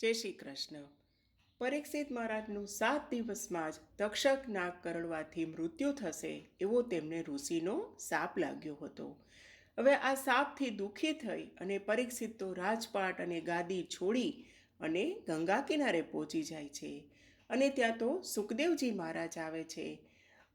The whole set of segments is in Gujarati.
જય શ્રી કૃષ્ણ. પરીક્ષિત મહારાજનું સાત દિવસમાં જ તક્ષક નાગ કરડવાથી મૃત્યુ થશે એવો તેમને ઋષિનો સાપ લાગ્યો હતો. હવે આ સાપથી દુઃખી થઈ અને પરીક્ષિત તો રાજપાટ અને ગાદી છોડી અને ગંગા કિનારે પહોંચી જાય છે અને ત્યાં તો સુખદેવજી મહારાજ આવે છે.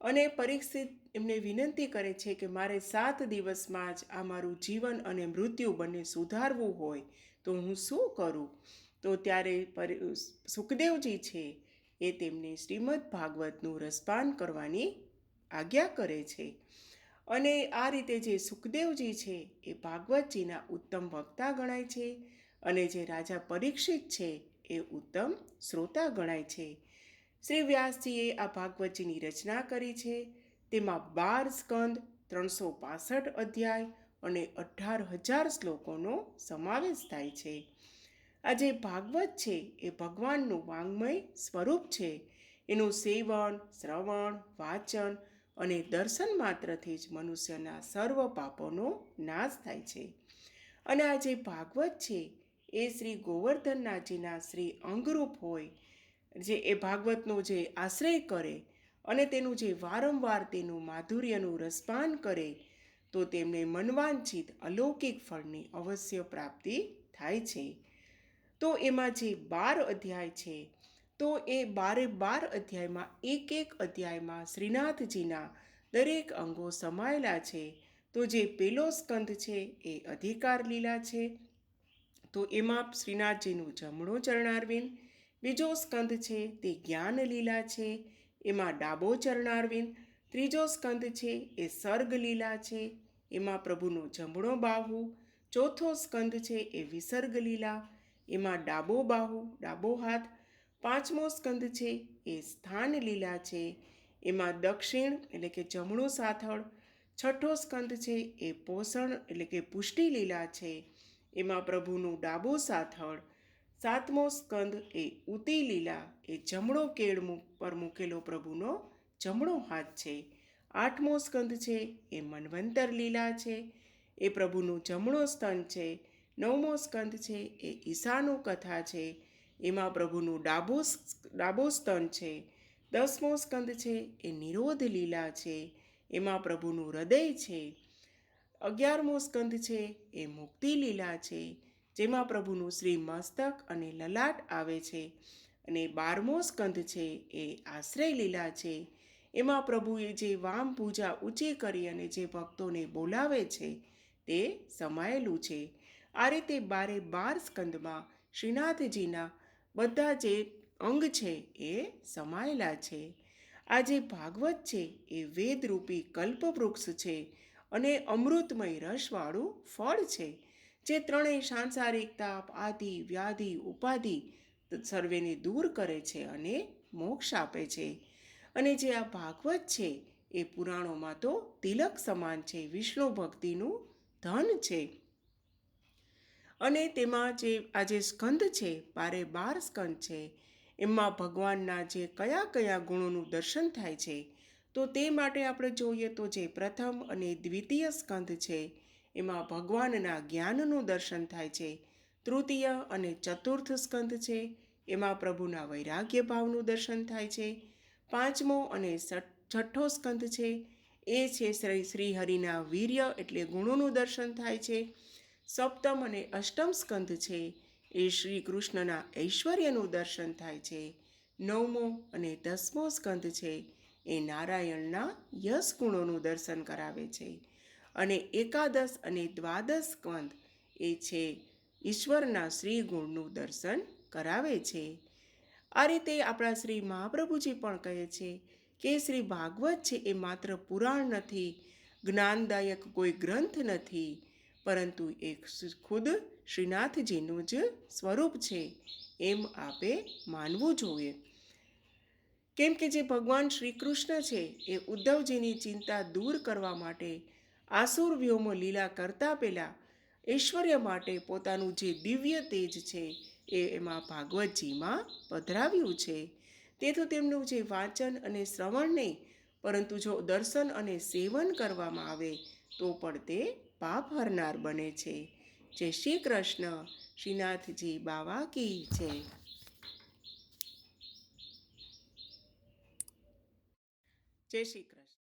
અને પરીક્ષિત એમને વિનંતી કરે છે કે મારે સાત દિવસમાં જ આ મારું જીવન અને મૃત્યુ બંને સુધારવું હોય તો હું શું કરું? તો ત્યારે પર સુખદેવજી છે એ તેમને શ્રીમદ ભાગવતનું રસપાન કરવાની આજ્ઞા કરે છે. અને આ રીતે જે સુખદેવજી છે એ ભાગવતજીના ઉત્તમ વક્તા ગણાય છે અને જે રાજા પરીક્ષિત છે એ ઉત્તમ શ્રોતા ગણાય છે. શ્રી વ્યાસજીએ આ ભાગવતજીની રચના કરી છે. તેમાં બાર સ્કંદ, ત્રણસો પાસઠ અધ્યાય અને અઢાર હજાર શ્લોકોનો સમાવેશ થાય છે. આ જે ભાગવત છે એ ભગવાનનું વાંગ્મય સ્વરૂપ છે. એનું સેવન, શ્રવણ, વાચન અને દર્શન માત્રથી જ મનુષ્યના સર્વ પાપોનો નાશ થાય છે. અને આ જે ભાગવત છે એ શ્રી ગોવર્ધનનાથજીના શ્રી અંગરૂપ હોય, જે એ ભાગવતનો જે આશ્રય કરે અને તેનું જે વારંવાર તેનું માધુર્યનું રસપાન કરે, તો તેમને મનવાંછિત અલૌકિક ફળની અવશ્ય પ્રાપ્તિ થાય છે. તો એમાં જે બાર અધ્યાય છે, તો એ બારે બાર અધ્યાયમાં એક એક અધ્યાયમાં શ્રીનાથજીના દરેક અંગો સમાયેલા છે. તો જે પેલો સ્કંદ છે એ અધિકાર લીલા છે. તો એમાં શ્રીનાથજીનું જમણો ચરણારવિંદ, બીજો સ્કંદ છે તે જ્ઞાન લીલા છે, એમાં ડાબો ચરણારવિંદ, ત્રીજો સ્કંદ છે એ સર્ગ લીલા છે, એમાં પ્રભુનો જમણો બાહુ, ચોથો સ્કંદ છે એ વિસર્ગ લીલા એમાં ડાબો બાહુ, ડાબો હાથ, પાંચમો સ્કંદ છે એ સ્થાન લીલા છે. એમાં દક્ષિણ એટલે કે જમણું સાથળ, છઠ્ઠો સ્કંદ છે એ પોષણ એટલે કે પુષ્ટિ લીલા છે. એમાં પ્રભુનું ડાબું સાથળ, સાતમો સ્કંદ એ ઉતી લીલા, એ જમણો કેળ પર મૂકેલો પ્રભુનો જમણો હાથ છે. આઠમો સ્કંદ છે એ મનવંતર લીલા છે, એ પ્રભુનું જમણો સ્તન છે. નવમો સ્કંદ છે એ ઈશાનું કથા છે. એમાં પ્રભુનું ડાબો ડાબો સ્તન છે. દસમો સ્કંદ છે એ નિરોધ લીલા છે. એમાં પ્રભુનું હૃદય છે. અગિયારમો સ્કંદ છે એ મુક્તિ લીલા છે. જેમાં પ્રભુનું શ્રી મસ્તક અને લલાટ આવે છે. અને બારમો સ્કંદ છે એ આશ્રય લીલા છે. એમાં પ્રભુએ જે વામ પૂજા ઊંચી કરી અને જે ભક્તોને બોલાવે છે તે સમાયેલું છે. આ રીતે બારે બાર સ્કંદમાં શ્રીનાથજીના બધા જે અંગ છે એ સમાયેલા છે. આ જે ભાગવત છે એ વેદરૂપી કલ્પવૃક્ષ છે અને અમૃતમય રસવાળું ફળ છે, જે ત્રણેય સાંસારિક તાપ આદિ વ્યાધિ, ઉપાધિ સર્વેને દૂર કરે છે અને મોક્ષ આપે છે. અને જે આ ભાગવત છે એ પુરાણોમાં તો તિલક સમાન છે, વિષ્ણુ ભક્તિનું ધન છે. અને તેમાં જે આ જે સ્કંદ છે, બારે બાર સ્કંદ છે, એમાં ભગવાનના જે કયા કયા ગુણોનું દર્શન થાય છે, તો તે માટે આપણે જોઈએ તો જે પ્રથમ અને દ્વિતીય સ્કંદ છે, એમાં ભગવાનના જ્ઞાનનું દર્શન થાય છે. તૃતીય અને ચતુર્થ સ્કંદ છે, એમાં પ્રભુના વૈરાગ્ય ભાવનું દર્શન થાય છે. પાંચમો અને છઠ્ઠો સ્કંદ છે, એ છે શ્રી શ્રી હરિના વીર્ય એટલે ગુણોનું દર્શન થાય છે. સપ્તમ અને અષ્ટમ સ્કંદ છે. એ શ્રી કૃષ્ણના ઐશ્વર્યનું દર્શન થાય છે. નવમો અને દસમો સ્કંદ છે. એ નારાયણના યશ ગુણોનું દર્શન કરાવે છે. અને એકાદશ અને દ્વાદશ સ્કંદ એ છે ઈશ્વરના શ્રી ગુણનું દર્શન કરાવે છે. આ રીતે આપણા શ્રી મહાપ્રભુજી પણ કહે છે કે શ્રી ભાગવત છે એ માત્ર પુરાણ નથી, જ્ઞાનદાયક કોઈ ગ્રંથ નથી પરંતુ એ ખુદ શ્રીનાથજીનું જ સ્વરૂપ છે એમ આપે માનવું જોઈએ. કેમ કે જે ભગવાન શ્રી કૃષ્ણ છે એ ઉદ્ધવજીની ચિંતા દૂર કરવા માટે આસુર વ્યોમો લીલા કરતા પહેલાં ઐશ્વર્ય માટે પોતાનું જે દિવ્ય તેજ છે એ એમાં ભાગવતજીમાં પધરાવ્યું છે. તેથી તેમનું જે વાંચન અને શ્રવણ નહીં, પરંતુ જો દર્શન અને સેવન કરવામાં આવે તો પણ તે પાપ હરનાર બને છે. જય શ્રી કૃષ્ણ. શ્રીનાથજી બાવા કી છે જય શ્રી કૃષ્ણ.